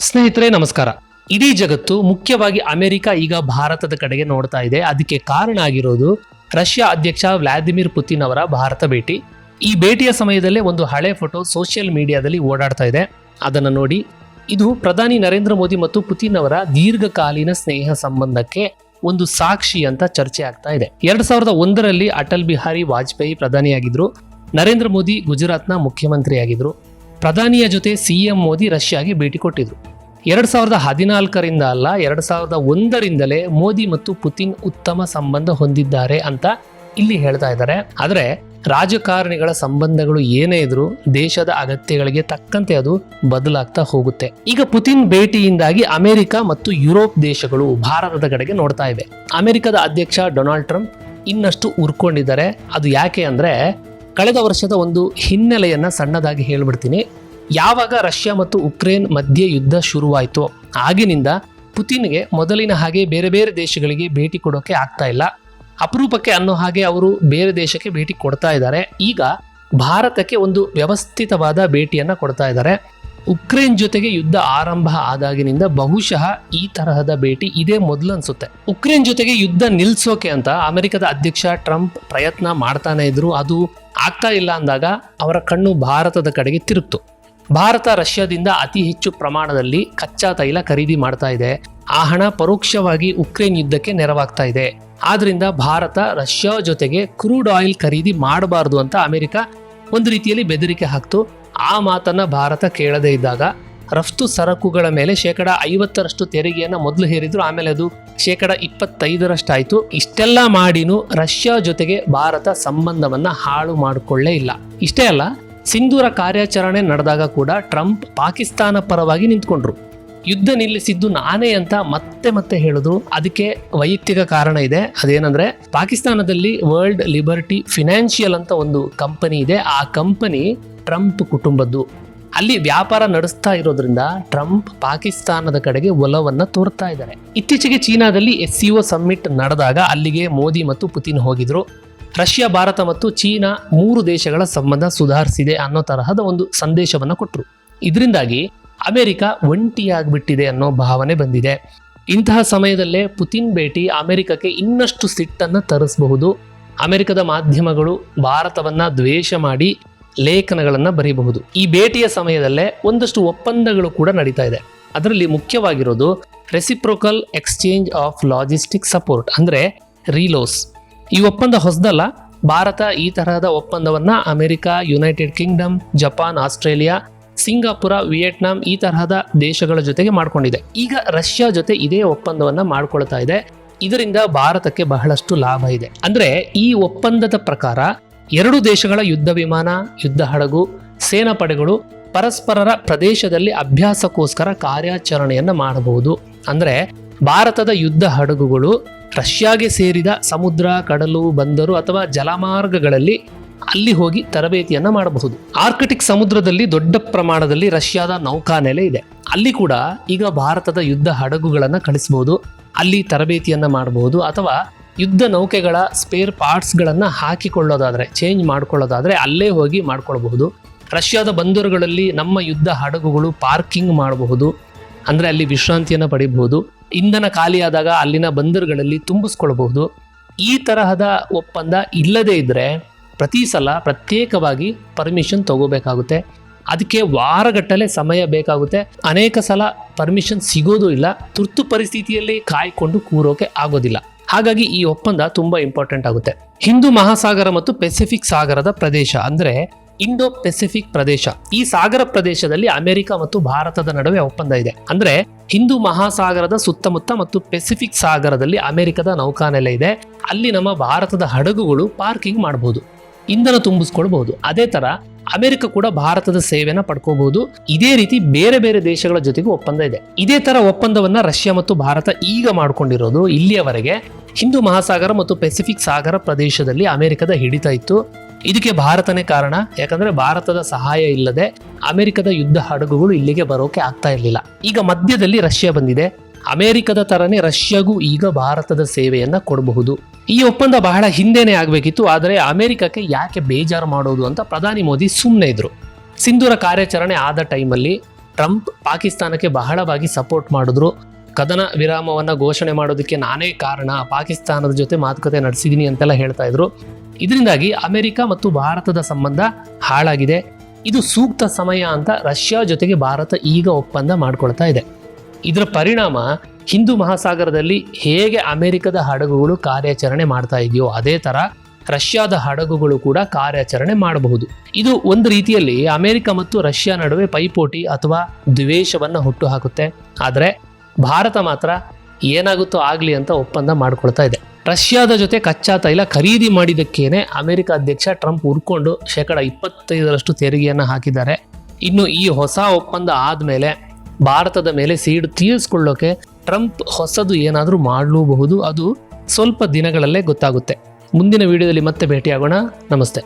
ಸ್ನೇಹಿತರೆ, ನಮಸ್ಕಾರ. ಇಡೀ ಜಗತ್ತು ಮುಖ್ಯವಾಗಿ ಅಮೆರಿಕ ಈಗ ಭಾರತದ ಕಡೆಗೆ ನೋಡ್ತಾ ಇದೆ. ಅದಕ್ಕೆ ಕಾರಣ ಆಗಿರೋದು ರಷ್ಯಾ ಅಧ್ಯಕ್ಷ ವ್ಲಾದಿಮಿರ್ ಪುತಿನ್ ಅವರ ಭಾರತ ಭೇಟಿ. ಈ ಭೇಟಿಯ ಸಮಯದಲ್ಲೇ ಒಂದು ಹಳೆ ಫೋಟೋ ಸೋಷಿಯಲ್ ಮೀಡಿಯಾದಲ್ಲಿ ಓಡಾಡ್ತಾ ಇದೆ. ಅದನ್ನು ನೋಡಿ ಇದು ಪ್ರಧಾನಿ ನರೇಂದ್ರ ಮೋದಿ ಮತ್ತು ಪುತಿನ್ ಅವರ ದೀರ್ಘಕಾಲೀನ ಸ್ನೇಹ ಸಂಬಂಧಕ್ಕೆ ಒಂದು ಸಾಕ್ಷಿ ಅಂತ ಚರ್ಚೆ ಆಗ್ತಾ ಇದೆ. ಎರಡ್ ಸಾವಿರದ ಒಂದರಲ್ಲಿ ಅಟಲ್ ಬಿಹಾರಿ ವಾಜಪೇಯಿ ಪ್ರಧಾನಿಯಾಗಿದ್ರು. ನರೇಂದ್ರ ಮೋದಿ ಗುಜರಾತ್ನ ಮುಖ್ಯಮಂತ್ರಿಯಾಗಿದ್ರು. ಪ್ರಧಾನಿಯ ಜೊತೆ ಸಿ ಎಂ ಮೋದಿ ರಷ್ಯಾಗೆ ಭೇಟಿ ಕೊಟ್ಟಿದ್ರು. ಎರಡು ಸಾವಿರದ ಹದಿನಾಲ್ಕರಿಂದ ಅಲ್ಲ, ಎರಡು ಸಾವಿರದ ಒಂದರಿಂದಲೇ ಮೋದಿ ಮತ್ತು ಪುತಿನ್ ಉತ್ತಮ ಸಂಬಂಧ ಹೊಂದಿದ್ದಾರೆ ಅಂತ ಇಲ್ಲಿ ಹೇಳ್ತಾ ಇದ್ದಾರೆ. ಆದರೆ ರಾಜಕಾರಣಿಗಳ ಸಂಬಂಧಗಳು ಏನೇ ಇದ್ರೂ ದೇಶದ ಅಗತ್ಯಗಳಿಗೆ ತಕ್ಕಂತೆ ಅದು ಬದಲಾಗ್ತಾ ಹೋಗುತ್ತೆ. ಈಗ ಪುತಿನ್ ಭೇಟಿಯಿಂದಾಗಿ ಅಮೆರಿಕ ಮತ್ತು ಯುರೋಪ್ ದೇಶಗಳು ಭಾರತದ ಕಡೆಗೆ ನೋಡ್ತಾ ಇವೆ. ಅಮೆರಿಕದ ಅಧ್ಯಕ್ಷ ಡೊನಾಲ್ಡ್ ಟ್ರಂಪ್ ಇನ್ನಷ್ಟು ಉರ್ಕೊಂಡಿದ್ದಾರೆ ಅದು ಯಾಕೆ ಅಂದ್ರೆ ಕಳೆದ ವರ್ಷದ ಒಂದು ಹಿನ್ನೆಲೆಯನ್ನು ಸಣ್ಣದಾಗಿ ಹೇಳ್ಬಿಡ್ತೀನಿ. ಯಾವಾಗ ರಷ್ಯಾ ಮತ್ತು ಉಕ್ರೇನ್ ಮಧ್ಯೆ ಯುದ್ಧ ಶುರುವಾಯಿತು ಆಗಿನಿಂದ ಪುತಿನ್ಗೆ ಮೊದಲಿನ ಹಾಗೆ ಬೇರೆ ಬೇರೆ ದೇಶಗಳಿಗೆ ಭೇಟಿ ಕೊಡೋಕೆ ಆಗ್ತಾ ಇಲ್ಲ. ಅಪರೂಪಕ್ಕೆ ಅನ್ನೋ ಹಾಗೆ ಅವರು ಬೇರೆ ದೇಶಕ್ಕೆ ಭೇಟಿ ಕೊಡ್ತಾ ಇದ್ದಾರೆ. ಈಗ ಭಾರತಕ್ಕೆ ಒಂದು ವ್ಯವಸ್ಥಿತವಾದ ಭೇಟಿಯನ್ನು ಕೊಡ್ತಾ ಇದ್ದಾರೆ. ಉಕ್ರೇನ್ ಜೊತೆಗೆ ಯುದ್ಧ ಆರಂಭ ಆದಾಗಿನಿಂದ ಬಹುಶಃ ಈ ತರಹದ ಭೇಟಿ ಇದೇ ಮೊದಲು ಅನ್ಸುತ್ತೆ ಉಕ್ರೇನ್ ಜೊತೆಗೆ ಯುದ್ಧ ನಿಲ್ಸೋಕೆ ಅಂತ ಅಮೆರಿಕದ ಅಧ್ಯಕ್ಷ ಟ್ರಂಪ್ ಪ್ರಯತ್ನ ಮಾಡ್ತಾನೆ ಇದ್ರು. ಅದು ಆಗ್ತಾ ಇಲ್ಲ ಅಂದಾಗ ಅವರ ಕಣ್ಣು ಭಾರತದ ಕಡೆಗೆ ತಿರುಗ್ತು ಭಾರತ ರಷ್ಯಾದಿಂದ ಅತಿ ಹೆಚ್ಚು ಪ್ರಮಾಣದಲ್ಲಿ ಕಚ್ಚಾ ತೈಲ ಖರೀದಿ ಮಾಡ್ತಾ ಇದೆ. ಆ ಹಣ ಪರೋಕ್ಷವಾಗಿ ಉಕ್ರೇನ್ ಯುದ್ಧಕ್ಕೆ ನೆರವಾಗ್ತಾ ಇದೆ. ಆದ್ರಿಂದ ಭಾರತ ರಷ್ಯಾ ಜೊತೆಗೆ ಕ್ರೂಡ್ ಆಯಿಲ್ ಖರೀದಿ ಮಾಡಬಾರದು ಅಂತ ಅಮೆರಿಕ ಒಂದು ರೀತಿಯಲ್ಲಿ ಬೆದರಿಕೆ ಹಾಕ್ತು. ಆ ಮಾತನ್ನ ಭಾರತ ಕೇಳದೇ ಇದ್ದಾಗ ರಫ್ತು ಸರಕುಗಳ ಮೇಲೆ ಶೇಕಡ ಐವತ್ತರಷ್ಟು ತೆರಿಗೆಯನ್ನು ಮೊದಲು ಹೇರಿದ್ರು. ಆಮೇಲೆ ಅದು ಶೇಕಡ ಇಪ್ಪತ್ತೈದರಷ್ಟಾಯಿತು. ಇಷ್ಟೆಲ್ಲ ಮಾಡಿನೂ ರಷ್ಯಾ ಜೊತೆಗೆ ಭಾರತ ಸಂಬಂಧವನ್ನ ಹಾಳು ಮಾಡಿಕೊಳ್ಳೇ ಇಲ್ಲ. ಇಷ್ಟೇ ಅಲ್ಲ, ಸಿಂಧೂರ ಕಾರ್ಯಾಚರಣೆ ನಡೆದಾಗ ಕೂಡ ಟ್ರಂಪ್ ಪಾಕಿಸ್ತಾನ ಪರವಾಗಿ ನಿಂತ್ಕೊಂಡ್ರು. ಯುದ್ಧ ನಿಲ್ಲಿಸಿದ್ದು ನಾನೇ ಅಂತ ಮತ್ತೆ ಮತ್ತೆ ಹೇಳಿದ್ರು ಅದಕ್ಕೆ ವೈಯಕ್ತಿಕ ಕಾರಣ ಇದೆ. ಅದೇನಂದ್ರೆ, ಪಾಕಿಸ್ತಾನದಲ್ಲಿ ವರ್ಲ್ಡ್ ಲಿಬರ್ಟಿ ಫಿನಾನ್ಷಿಯಲ್ ಅಂತ ಒಂದು ಕಂಪನಿ ಇದೆ. ಆ ಕಂಪನಿ ಟ್ರಂಪ್ ಕುಟುಂಬದ್ದು. ಅಲ್ಲಿ ವ್ಯಾಪಾರ ನಡೆಸ್ತಾ ಇರೋದ್ರಿಂದ ಟ್ರಂಪ್ ಪಾಕಿಸ್ತಾನದ ಕಡೆಗೆ ಒಲವನ್ನ ತೋರ್ತಾ ಇದ್ದಾರೆ. ಇತ್ತೀಚೆಗೆ ಚೀನಾದಲ್ಲಿ ಎಸ್ ಸಿಒ ಸಮ್ಮಿಟ್ ನಡೆದಾಗ ಅಲ್ಲಿಗೆ ಮೋದಿ ಮತ್ತು ಪುತಿನ್ ಹೋಗಿದ್ರು. ರಷ್ಯಾ, ಭಾರತ ಮತ್ತು ಚೀನಾ ಮೂರು ದೇಶಗಳ ಸಂಬಂಧ ಸುಧಾರಿಸಿದೆ ಅನ್ನೋ ತರಹದ ಒಂದು ಸಂದೇಶವನ್ನ ಕೊಟ್ಟರು ಇದರಿಂದಾಗಿ ಅಮೆರಿಕ ಒಂಟಿಯಾಗ್ಬಿಟ್ಟಿದೆ ಅನ್ನೋ ಭಾವನೆ ಬಂದಿದೆ. ಇಂತಹ ಸಮಯದಲ್ಲೇ ಪುತಿನ್ ಭೇಟಿ ಅಮೆರಿಕಕ್ಕೆ ಇನ್ನಷ್ಟು ಸಿಟ್ಟನ್ನು ತರಿಸಬಹುದು. ಅಮೆರಿಕದ ಮಾಧ್ಯಮಗಳು ಭಾರತವನ್ನ ದ್ವೇಷ ಮಾಡಿ ಲೇಖನಗಳನ್ನ ಬರೀಬಹುದು. ಈ ಭೇಟಿಯ ಸಮಯದಲ್ಲೇ ಒಂದಷ್ಟು ಒಪ್ಪಂದಗಳು ಕೂಡ ನಡೀತಾ ಇದೆ. ಅದರಲ್ಲಿ ಮುಖ್ಯವಾಗಿರೋದು reciprocal exchange of logistic support ಅಂದ್ರೆ ರೀಲೋಸ್ ಈ ಒಪ್ಪಂದ ಹೊಸದಲ್ಲ, ಭಾರತ ಈ ತರಹದ ಒಪ್ಪಂದವನ್ನ America United Kingdom Japan Australia Singapore, Vietnam ಈ ತರಹದ ದೇಶಗಳ ಜೊತೆಗೆ ಮಾಡ್ಕೊಂಡಿದೆ. ಈಗ ರಷ್ಯಾ ಜೊತೆ ಇದೇ ಒಪ್ಪಂದವನ್ನ ಮಾಡಿಕೊಳ್ತಾ ಇದೆ. ಇದರಿಂದ ಭಾರತಕ್ಕೆ ಬಹಳಷ್ಟು ಲಾಭ ಇದೆ. ಅಂದ್ರೆ ಈ ಒಪ್ಪಂದದ ಪ್ರಕಾರ ಎರಡು ದೇಶಗಳ ಯುದ್ಧ ವಿಮಾನ, ಯುದ್ಧ ಹಡಗು ಸೇನಾ ಪಡೆಗಳು ಪರಸ್ಪರರ ಪ್ರದೇಶದಲ್ಲಿ ಅಭ್ಯಾಸಕ್ಕೋಸ್ಕರ ಕಾರ್ಯಾಚರಣೆಯನ್ನು ಮಾಡಬಹುದು. ಅಂದರೆ ಭಾರತದ ಯುದ್ಧ ಹಡಗುಗಳು ರಷ್ಯಾಗೆ ಸೇರಿದ ಸಮುದ್ರ, ಕಡಲು, ಬಂದರು ಅಥವಾ ಜಲಮಾರ್ಗಗಳಲ್ಲಿ ಅಲ್ಲಿ ಹೋಗಿ ತರಬೇತಿಯನ್ನು ಮಾಡಬಹುದು. ಆರ್ಕಿಟಿಕ್ ಸಮುದ್ರದಲ್ಲಿ ದೊಡ್ಡ ಪ್ರಮಾಣದಲ್ಲಿ ರಷ್ಯಾದ ನೌಕಾನೆಲೆ ಇದೆ. ಅಲ್ಲಿ ಕೂಡ ಈಗ ಭಾರತದ ಯುದ್ಧ ಹಡಗುಗಳನ್ನು ಕಳಿಸಬಹುದು ಅಲ್ಲಿ ತರಬೇತಿಯನ್ನು ಮಾಡಬಹುದು ಅಥವಾ ಯುದ್ಧ ನೌಕೆಗಳ ಸ್ಪೇರ್ ಪಾರ್ಟ್ಸ್ಗಳನ್ನು ಹಾಕಿಕೊಳ್ಳೋದಾದರೆ ಚೇಂಜ್ ಮಾಡ್ಕೊಳ್ಳೋದಾದರೆ ಅಲ್ಲೇ ಹೋಗಿ ಮಾಡ್ಕೊಳ್ಬಹುದು. ರಷ್ಯಾದ ಬಂದರುಗಳಲ್ಲಿ ನಮ್ಮ ಯುದ್ಧ ಹಡಗುಗಳು ಪಾರ್ಕಿಂಗ್ ಮಾಡಬಹುದು. ಅಂದರೆ ಅಲ್ಲಿ ವಿಶ್ರಾಂತಿಯನ್ನು ಪಡಿಬಹುದು. ಇಂಧನ ಖಾಲಿಯಾದಾಗ ಅಲ್ಲಿನ ಬಂದರುಗಳಲ್ಲಿ ತುಂಬಿಸ್ಕೊಳ್ಬಹುದು. ಈ ತರಹದ ಒಪ್ಪಂದ ಇಲ್ಲದೇ ಇದ್ದರೆ ಪ್ರತಿ ಸಲ ಪ್ರತ್ಯೇಕವಾಗಿ ಪರ್ಮಿಷನ್ ತಗೋಬೇಕಾಗುತ್ತೆ. ಅದಕ್ಕೆ ವಾರಗಟ್ಟಲೆ ಸಮಯ ಬೇಕಾಗುತ್ತೆ. ಅನೇಕ ಸಲ ಪರ್ಮಿಷನ್ ಸಿಗೋದು ಇಲ್ಲ. ತುರ್ತು ಪರಿಸ್ಥಿತಿಯಲ್ಲಿ ಕಾಯ್ಕೊಂಡು ಕೂರೋಕೆ ಆಗೋದಿಲ್ಲ. ಹಾಗಾಗಿ ಈ ಒಪ್ಪಂದ ತುಂಬಾ ಇಂಪಾರ್ಟೆಂಟ್ ಆಗುತ್ತೆ. ಹಿಂದೂ ಮಹಾಸಾಗರ ಮತ್ತು ಪೆಸಿಫಿಕ್ ಸಾಗರದ ಪ್ರದೇಶ ಅಂದ್ರೆ ಇಂಡೋ ಪೆಸಿಫಿಕ್ ಪ್ರದೇಶ. ಈ ಸಾಗರ ಪ್ರದೇಶದಲ್ಲಿ ಅಮೆರಿಕ ಮತ್ತು ಭಾರತದ ನಡುವೆ ಒಪ್ಪಂದ ಇದೆ. ಅಂದ್ರೆ ಹಿಂದೂ ಮಹಾಸಾಗರದ ಸುತ್ತಮುತ್ತ ಮತ್ತು ಪೆಸಿಫಿಕ್ ಸಾಗರದಲ್ಲಿ ಅಮೆರಿಕದ ನೌಕಾನೆಲೆ ಇದೆ. ಅಲ್ಲಿ ನಮ್ಮ ಭಾರತದ ಹಡಗುಗಳು ಪಾರ್ಕಿಂಗ್ ಮಾಡಬಹುದು ಇಂಧನ ತುಂಬಿಸ್ಕೊಳ್ಬಹುದು ಅದೇ ತರ ಅಮೆರಿಕ ಕೂಡ ಭಾರತದ ಸೇವೆನ ಪಡ್ಕೋಬಹುದು ಇದೇ ರೀತಿ ಬೇರೆ ಬೇರೆ ದೇಶಗಳ ಜೊತೆಗೂ ಒಪ್ಪಂದ ಇದೆ. ಇದೇ ತರ ಒಪ್ಪಂದವನ್ನ ರಷ್ಯಾ ಮತ್ತು ಭಾರತ ಈಗ ಮಾಡ್ಕೊಂಡಿರೋದು ಇಲ್ಲಿಯವರೆಗೆ. ಹಿಂದೂ ಮಹಾಸಾಗರ ಮತ್ತು ಪೆಸಿಫಿಕ್ ಸಾಗರ ಪ್ರದೇಶದಲ್ಲಿ ಅಮೆರಿಕದ ಹಿಡಿತ ಇತ್ತು. ಇದಕ್ಕೆ ಭಾರತನೇ ಕಾರಣ. ಯಾಕಂದ್ರೆ ಭಾರತದ ಸಹಾಯ ಇಲ್ಲದೆ ಅಮೆರಿಕದ ಯುದ್ಧ ಹಡಗುಗಳು ಇಲ್ಲಿಗೆ ಬರೋಕೆ ಆಗ್ತಾ ಇರಲಿಲ್ಲ. ಈಗ ಮಧ್ಯದಲ್ಲಿ ರಷ್ಯಾ ಬಂದಿದೆ. ಅಮೆರಿಕದ ತರನೇ ರಷ್ಯಾಗೂ ಈಗ ಭಾರತದ ಸೇವೆಯನ್ನ ಕೊಡಬಹುದು. ಈ ಒಪ್ಪಂದ ಬಹಳ ಹಿಂದೆನೆ ಆಗಬೇಕಿತ್ತು. ಆದರೆ ಅಮೆರಿಕಕ್ಕೆ ಯಾಕೆ ಬೇಜಾರು ಮಾಡೋದು ಅಂತ ಪ್ರಧಾನಿ ಮೋದಿ ಸುಮ್ಮನೆ ಇದ್ರು. ಸಿಂಧೂರ ಕಾರ್ಯಾಚರಣೆ ಆದ ಟೈಮಲ್ಲಿ ಟ್ರಂಪ್ ಪಾಕಿಸ್ತಾನಕ್ಕೆ ಬಹಳವಾಗಿ ಸಪೋರ್ಟ್ ಮಾಡಿದ್ರು. ಕದನ ವಿರಾಮವನ್ನು ಘೋಷಣೆ ಮಾಡೋದಕ್ಕೆ ನಾನೇ ಕಾರಣ. ಪಾಕಿಸ್ತಾನದ ಜೊತೆ ಮಾತುಕತೆ ನಡೆಸಿದ್ದೀನಿ ಅಂತೆಲ್ಲ ಹೇಳ್ತಾ ಇದ್ರು. ಇದರಿಂದಾಗಿ ಅಮೆರಿಕ ಮತ್ತು ಭಾರತದ ಸಂಬಂಧ ಹಾಳಾಗಿದೆ. ಇದು ಸೂಕ್ತ ಸಮಯ ಅಂತ ರಷ್ಯಾ ಜೊತೆಗೆ ಭಾರತ ಈಗ ಒಪ್ಪಂದ ಮಾಡ್ಕೊಳ್ತಾ ಇದೆ. ಇದರ ಪರಿಣಾಮ ಹಿಂದೂ ಮಹಾಸಾಗರದಲ್ಲಿ ಹೇಗೆ ಅಮೆರಿಕದ ಹಡಗುಗಳು ಕಾರ್ಯಾಚರಣೆ ಮಾಡ್ತಾ ಇದೆಯೋ ಅದೇ ತರ ರಷ್ಯಾದ ಹಡಗುಗಳು ಕೂಡ ಕಾರ್ಯಾಚರಣೆ ಮಾಡಬಹುದು. ಇದು ಒಂದು ರೀತಿಯಲ್ಲಿ ಅಮೆರಿಕ ಮತ್ತು ರಷ್ಯಾ ನಡುವೆ ಪೈಪೋಟಿ ಅಥವಾ ದ್ವೇಷವನ್ನ ಹುಟ್ಟುಹಾಕುತ್ತೆ ಆದರೆ ಭಾರತ ಮಾತ್ರ ಏನಾಗುತ್ತೋ ಆಗಲಿ ಅಂತ ಒಪ್ಪಂದ ಮಾಡ್ಕೊಳ್ತಾ ಇದೆ. ರಷ್ಯಾದ ಜೊತೆ ಕಚ್ಚಾ ತೈಲ ಖರೀದಿ ಮಾಡಿದ್ದಕ್ಕೇನೆ ಅಮೆರಿಕ ಅಧ್ಯಕ್ಷ ಟ್ರಂಪ್ ಉರ್ಕೊಂಡು ಶೇಕಡ ಇಪ್ಪತ್ತೈದರಷ್ಟು ತೆರಿಗೆಯನ್ನು ಹಾಕಿದ್ದಾರೆ. ಇನ್ನು ಈ ಹೊಸ ಒಪ್ಪಂದ ಆದಮೇಲೆ ಭಾರತದ ಮೇಲೆ ಸೀಡು ತೀರಿಸ್ಕೊಳ್ಳೋಕೆ ಟ್ರಂಪ್ ಹೊಸದು ಏನಾದರೂ ಮಾಡಲೂಬಹುದು. ಅದು ಸ್ವಲ್ಪ ದಿನಗಳಲ್ಲೇ ಗೊತ್ತಾಗುತ್ತೆ. ಮುಂದಿನ ವಿಡಿಯೋದಲ್ಲಿ ಮತ್ತೆ ಭೇಟಿಯಾಗೋಣ. ನಮಸ್ತೆ.